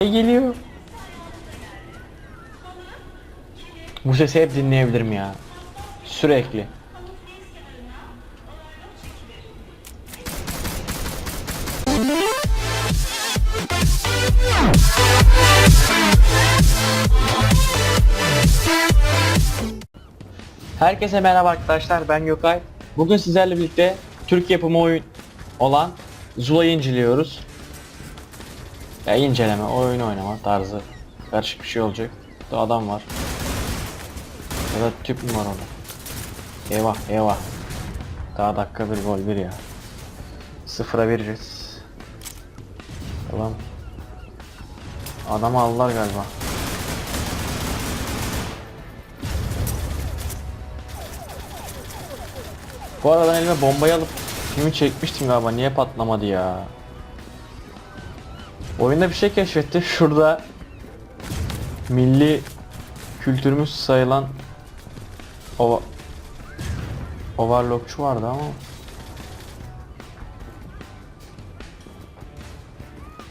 E geliyor. Bu sesi hep dinleyebilirim ya. Sürekli. Herkese merhaba arkadaşlar ben Gökay. Bugün sizlerle birlikte Türk yapımı oyun olan Zula'yı inceliyoruz. Ya inceleme, oyun oynama tarzı karışık bir şey olacak. Burada adam var. Ya da tüp mü var orada? Eyvah eyvah. Daha dakika bir gol bir ya. Sıfıra veririz. Tamam. Adamı aldılar galiba. Bu arada ben elime bombayı alıp filmi çekmiştim galiba. Niye patlamadı ya? Oyunda bir şey keşfetti. Şurada milli kültürümüz sayılan o Overlockçu vardı ama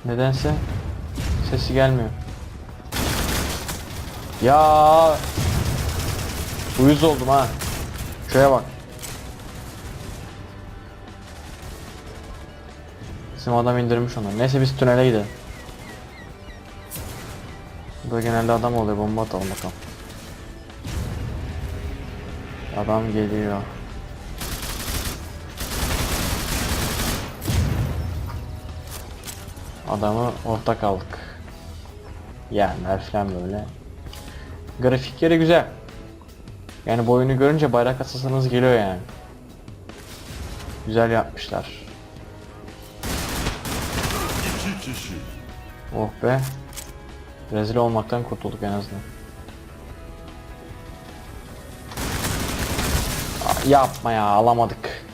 Nedense sesi gelmiyor. Ya uyuz oldum ha. Şuraya bak. Bizim adam indirmiş onu. Neyse biz tünele gidelim. Burada genelde adam oluyor. Bomba atalım bakalım. Adam geliyor. Adamı ortak aldık. Yerler falan böyle. Grafikleri güzel. Yani bu oyunu görünce bayrak asasınız geliyor yani. Güzel yapmışlar. Kişi. Oh be. Rezil olmaktan kurtulduk en azından. Yapma ya alamadık.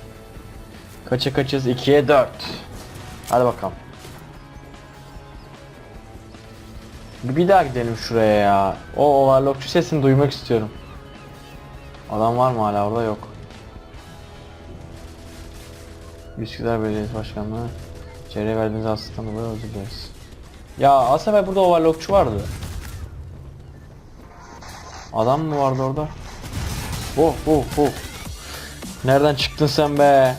Kaça kaçız? 2'ye 4. Hadi bakalım. Bir daha gidelim şuraya ya. O overlockçu sesini duymak istiyorum. Adam var mı hala orada yok. Üsküdar Belediyesi Başkanlığı Çevreye verdiğiniz hastalıktan dolayı özür dileriz. Ya az evvel burada overlockçu vardı. Adam mı vardı orada? Oh oh oh. Nereden çıktın sen be?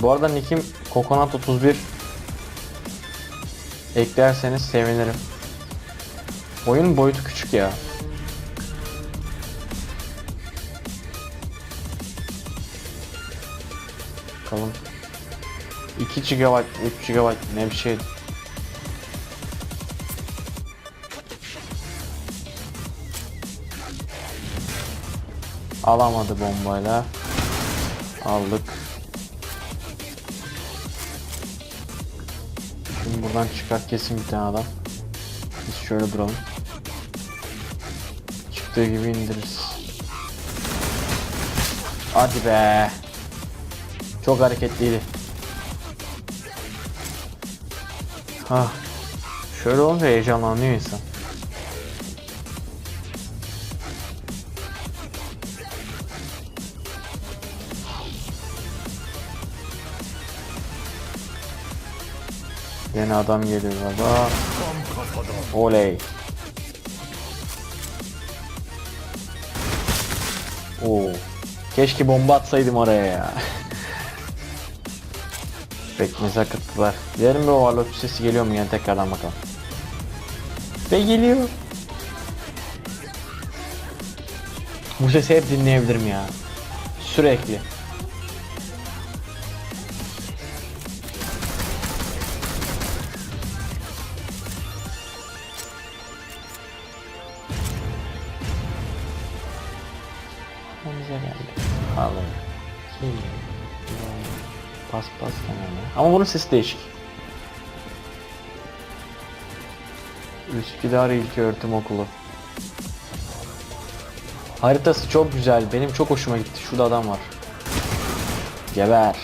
Bu arada nickim Coconut 31 eklerseniz sevinirim. Oyunun boyutu küçük ya. Bakalım. 2 GB, 3 GB ne bir şey. Alamadı bombayla. Aldık. Şimdi buradan çıkar kesin bir tane adam. Biz şöyle duralım. Çıktığı gibi indiririz. Hadi be. Çok hareketliydi. Ha. Şöyle olunca heyecanlanıyor insan. Yine adam geliyor kafadan. Oley. Oo. Keşke bomba atsaydım oraya ya. Pekmez akıttılar. Yarın bir overlock sesi geliyor mu yani tekrardan bakalım. Ve geliyor. Bu sesi hep dinleyebilirim ya. Sürekli. Bize geldi. Halı. Kim? Pas pas kenarına. Ama bunun sesi değişik. Üsküdar İlköğretim Okulu. Haritası çok güzel. Benim çok hoşuma gitti. Şurada adam var. Geber.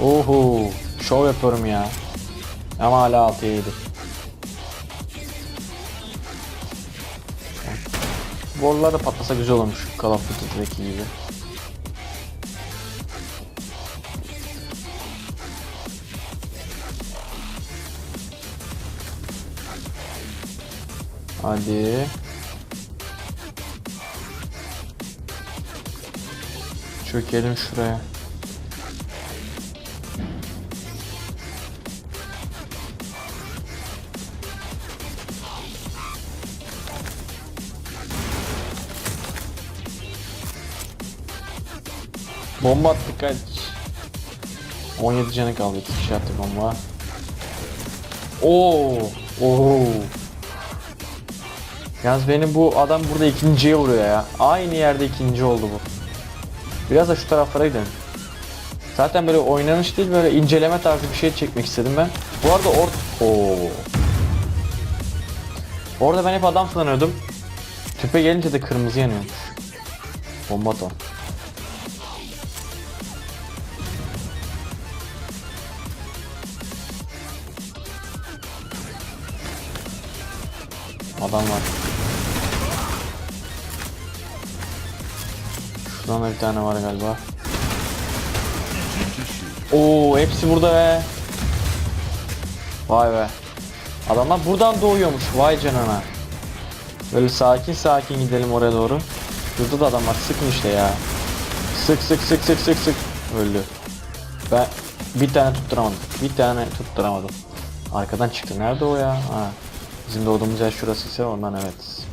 Oho, şov yapıyorum ya. Ama hala 6'ya 7. Borlar da patlasa güzel olmuş Call of Duty'deki gibi. Hadi. Çökelim şuraya. Bomba attık kaç. 17 canı kaldı. 2 kişi attı bomba. Oo, oo. Yalnız benim bu adam burada ikinciye vuruyor ya. Aynı yerde ikinci oldu bu. Biraz da şu taraflara gidelim. Zaten böyle oynanış değil böyle inceleme tarzı bir şey çekmek istedim ben. Bu arada or... Oo. Orada ben hep adam sanıyordum. Tüpe gelince de kırmızı yanıyormuş. Bomba atalım. Adam var. Şuradan da bir tane var galiba. Oo hepsi burada be. Vay be. Adamlar buradan doğuyormuş. Vay canına. Böyle sakin sakin gidelim oraya doğru. Şurada da adam var. Sıkın işte ya. Sık sık sık sık sık sık. Öldü. Ben bir tane tutturamadım. Bir tane tutturamadım. Arkadan çıktı. Nerede o ya? Ha. Bizim doğduğumuz yer şurası ise ondan evet.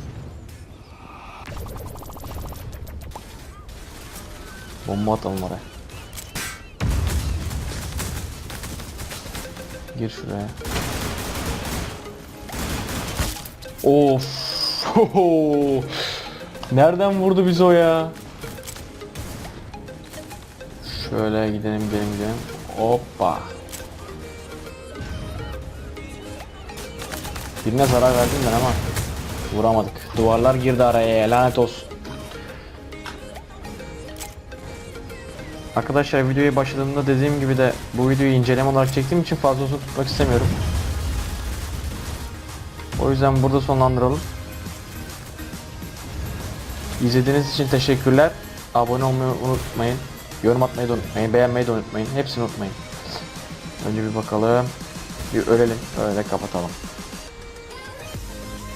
Bomba atalım oraya. Gir şuraya. Of. Nereden vurdu bizi o ya? Şöyle gidelim gidelim gidelim. Hoppa. Birine zarar verdim ben ama vuramadık. Duvarlar girdi araya lanet olsun. Arkadaşlar videoya başladığımda dediğim gibi de bu videoyu inceleme olarak çektiğim için fazla uzun tutmak istemiyorum. O yüzden burada sonlandıralım. İzlediğiniz için teşekkürler. Abone olmayı unutmayın. Yorum atmayı da unutmayın. Beğenmeyi de unutmayın. Hepsini unutmayın. Önce bir bakalım. Bir ölelim. Öyle kapatalım.